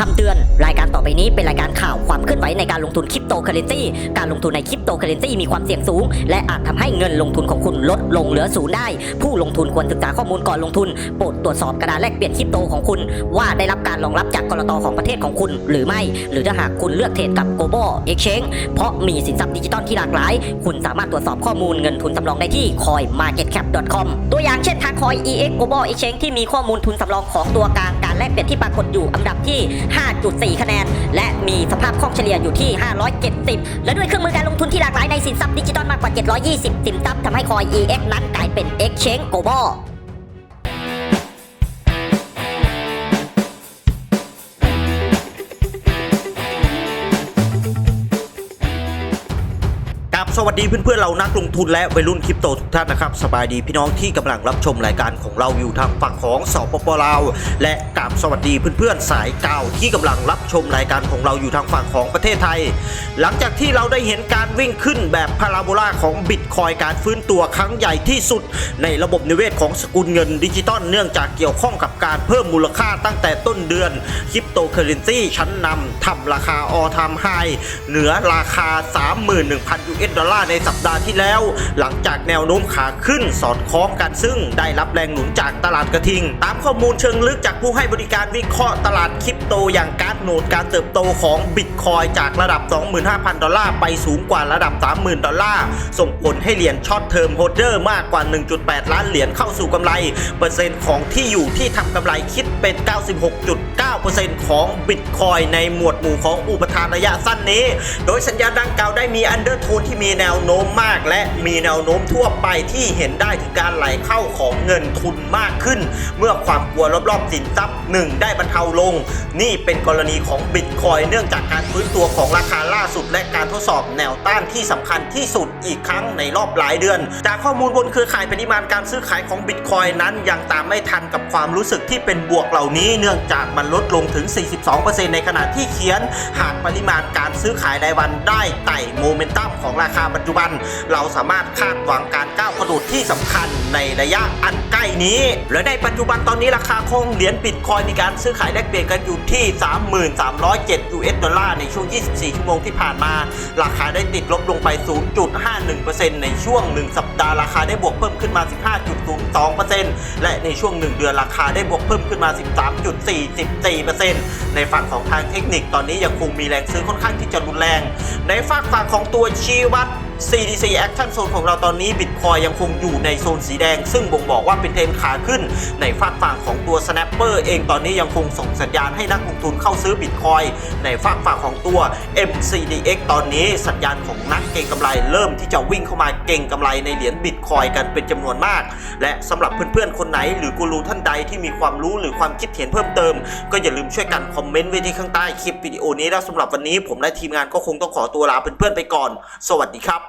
คำเตือน รายการต่อไปนี้เป็นรายการข่าวความเคลื่อนไหวในการลงทุนคริปโตเคอเรนซีการลงทุนในคริปโตเคอเรนซีมีความเสี่ยงสูง และอาจทำให้เงินลงทุนของคุณลดลงเหลือศูนย์ได้ ผู้ลงทุนควรศึกษาข้อมูลก่อนลงทุน โปรดตรวจสอบกระดานแลกเปลี่ยนคริปโตของคุณ ว่าได้รับการรองรับจากกรตของประเทศของคุณ หรือไม่ หรือถ้าหากคุณเลือกเทรดกับ global exchange เพราะมีสินทรัพย์ดิจิตอลที่หลากหลาย คุณสามารถตรวจสอบข้อมูลเงินทุนสำรองได้ที่ coinmarketcap.com ตัวอย่างเช่นทาง coin ex global exchange ที่มีข้อมูลทุนสำรองของตัวกลางการแลกเปลี่ยนที่ปรากฏอยู่อันดับที่5.4 คะแนน และมีสภาพคล่องเฉลี่ยอยู่ที่ 570 และด้วยเครื่องมือการลงทุนที่หลากหลายในสินทรัพย์ดิจิตอลมากกว่า 720 สินทรัพย์ทำให้คอย ex นั้นกลายเป็น exchange global กับสวัสดีเพื่อนๆเรานักลงทุนและวัยรุ่นคริปโตทุกท่านนะครับสบายดีพี่น้องที่กำลังรับชมรายการของเราอยู่ทางฝั่งของสปปลาวและกับสวัสดีเพื่อนๆสายเก่าที่กำลังรับชมรายการของเราอยู่ทางฝั่งของประเทศไทย หลังจากที่เราได้เห็นการวิ่งขึ้นแบบพาราโบลาของบิตคอยการฟื้นตัวครั้งใหญ่ที่สุด ในระบบนิเวศของสกุลเงินดิจิตอลเนื่องจากเกี่ยวข้องกับการเพิ่มมูลค่าตั้งแต่ต้นเดือนคริปโตเคอเรนซีชั้นนำทำราคาออทามไฮเหนือราคา 31,000 US ดอลลาร์ในสัปดาห์ที่แล้ว หลังจากแนวโน้มขาขึ้นสอดคล้องกันซึ่งได้รับแรงหนุนจากตลาดกระทิง ตามข้อมูลเชิงลึกจากผู้ให้บริการวิเคราะห์ตลาดคริปโตอย่างการ์ดโนดการเติบโตของบิตคอยจากระดับ 25,000 ดอลลาร์ไปสูงกว่าระดับ 30,000 ดอลลาร์ ส่งผลให้เหรียญช็อตเทอมโฮเดอร์มากกว่า 1.8 ล้านเหรียญเข้าสู่กำไร เปอร์เซ็นต์ของที่อยู่ที่ทำกำไรคิดเป็น 99%ของบิตคอยในหมวดหมู่ของอุปทานระยะสั้นนี้ โดยสัญญาณดังกล่าวได้มีอันเดอร์โทนที่มีแนวโน้มมาก และมีแนวโน้มทั่วไปที่เห็นได้ถึงการไหลเข้าของเงินทุนมากขึ้น เมื่อความกลัวรอบๆสินทรัพย์หนึ่งได้บรรเทาลง นี่เป็นกรณีของบิตคอยเนื่องจากการฟื้นตัวของราคาล่าสุด และการทดสอบแนวต้านที่สำคัญที่สุดอีกครั้งในรอบหลายเดือน จากข้อมูลบนเครือข่ายปริมาณการซื้อขายของบิตคอยนั้นยังตามไม่ทันกับความรู้สึกที่เป็นบวกเหล่านี้ เนื่องจากมันลดลงถึง 42%ในขณะที่เขียน หากปริมาณการซื้อขายรายวันได้ไต่โมเมนตัมของราคาปัจจุบัน เราสามารถคาดหวังการก้าวกระโดดที่สำคัญในระยะอันใกล้นี้ และในปัจจุบันตอนนี้ราคาของเหรียญบิตคอยมีการซื้อขายแลกเปลี่ยนกันอยู่ที่3307 US ดอลลาร์ในช่วง 24 ชั่วโมงที่ผ่านมา ราคาได้ติดลบลงไป 0.51%ในช่วง 1 สัปดาห์ราคาได้บวกเพิ่มขึ้นมา 15.02%และในช่วง 1 เดือนราคาได้บวกเพิ่มขึ้นมา 13.44%ในฝั่งของทางเทคนิคตอนนี้ยังคงมีแรงซื้อค่อนข้างที่จะรุนแรง ในฝั่งฝั่งของตัวชีวัด CDC Action Zone ของเราตอนนี้บิตคอยยังคงอยู่ในโซนสีแดง ซึ่งบ่งบอกว่าเป็นเทรนขาขึ้นในฝั่งฝั่งของตัว Snapper เองตอนนี้ยังคงส่งสัญญาณให้นักลงทุนเข้าซื้อบิตคอยในฝั่งฝั่งของตัว MCDX ตอนนี้สัญญาณของนักเก็งกำไร เริ่มที่จะวิ่งเข้ามาเก็งกำไรในเหรียญบิตคอยกันเป็นจำนวนมาก และสำหรับเพื่อนๆคนไหน หรือกูรูท่านใดที่มีความรู้หรือความคิดเห็นเพิ่มเติม ก็อย่าลืมช่วยกันคอมเมนต์ไว้ที่ข้างใต้คลิปวิดีโอนี้แล้วสำหรับวันนี้ผมและทีมงานก็คงต้องขอตัวลาเพื่อนๆไปก่อน สวัสดีครับ